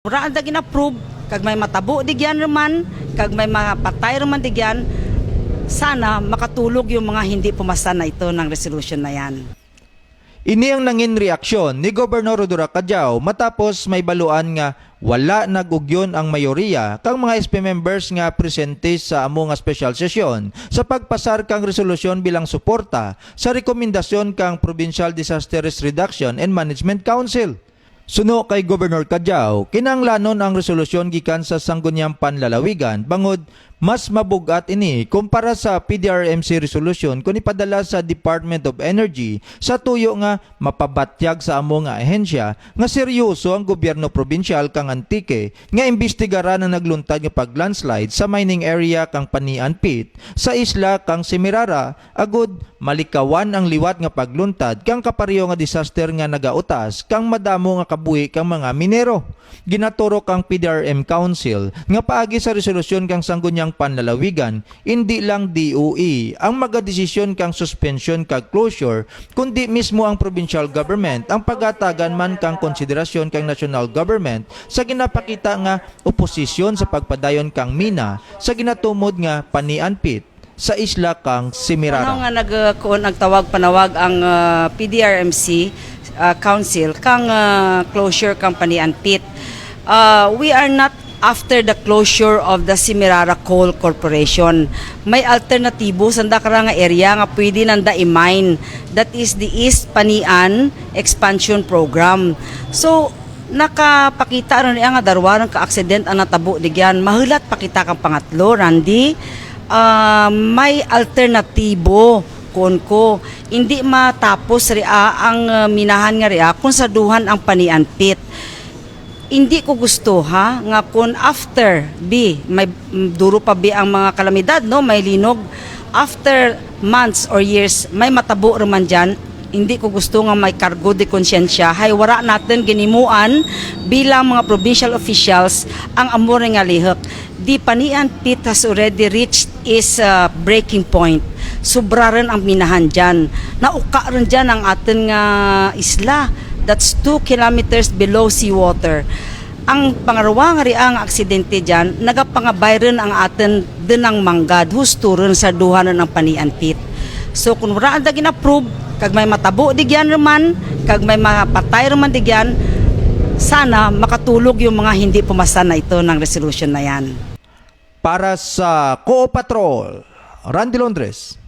Mura ang dagin approve, kag may matabo digyan raman, kag may mga patay raman digyan, sana makatulog yung mga hindi pumasa na ito ng resolution na yan. Ini ang nangin reaksyon ni Gobernador Rodora Cadiao matapos may baluan nga wala nagugyon ang mayoriya kang mga SP members nga presente sa amo nga special session sa pagpasar kang resolusyon bilang suporta sa rekomendasyon kang Provincial Disaster Risk Reduction and Management Council. Suno kay Governor Cadiao, kinanglanon ang resolusyon gikan sa Sangguniang Panlalawigan bangod mas mabugat ini kumpara sa PDRMC resolution kung ipadala sa Department of Energy sa tuyo nga mapabatyag sa amo nga ahensya nga seryoso ang gobyerno probinsyal kang Antique nga imbestigaran ang nagluntad nga paglandslide sa mining area kang Panian Pit sa isla kang Semirara. Agud malikawan ang liwat nga pagluntad kang kapariyo nga disaster nga nagautas kang madamo nga kabuhi kang mga minero. Ginaturo kang PDRM Council nga paagi sa resolusyon kang Sangguniang Panlalawigan hindi lang DOE ang magadesisyon kang suspension kag closure kundi mismo ang provincial government ang pagatagan man kang konsiderasyon kang national government sa ginapakita nga oposisyon sa pagpadayon kang mina sa ginatumod nga Panian Pit sa isla kang Simirara. Ano nga nag kuon nagtawag panawag ang ah, PDRMC ah, Council kang ah, closure company and. Ah, we are not after the closure of the Simirara Coal Corporation. May alternatibo sa dakara nga area nga pwede nanda i-mine. That is the East Panian Expansion Program. So, nakapakita ron niya nga darwa ng ka-accident ang natabo digyan. Mahulat pakita kang pangatlo, Randy ah, may alternatibo kon ko hindi matapos ria ang ah, minahan nga ria kung sa duhan ang panian pit hindi ko gusto ha? Nga kung after B may mm, duro pa B ang mga kalamidad no? May linog. After months or years may matabo raman dyan. Hindi ko gusto nga may kargo de konsyensya. Hay wara natin ginimuan bilang mga provincial officials ang amor nga lihok. Di panian pit has already reached is uh, breaking point. Sobra rin ang minahan dyan. Nauka rin dyan ang atin nga isla that's 2 kilometers below seawater ang pangarawa nga ri ang aksidente dyan nagapangabay rin ang atin dinang manggad husto rin sa duhanan ng panian pit so kung wala ang dagin approve kag may matabo digyan raman kag may mga patay raman digyan sana makatulog yung mga hindi pumasa na ito ng resolution na yan. Para sa Co Patrol, Randy Londres.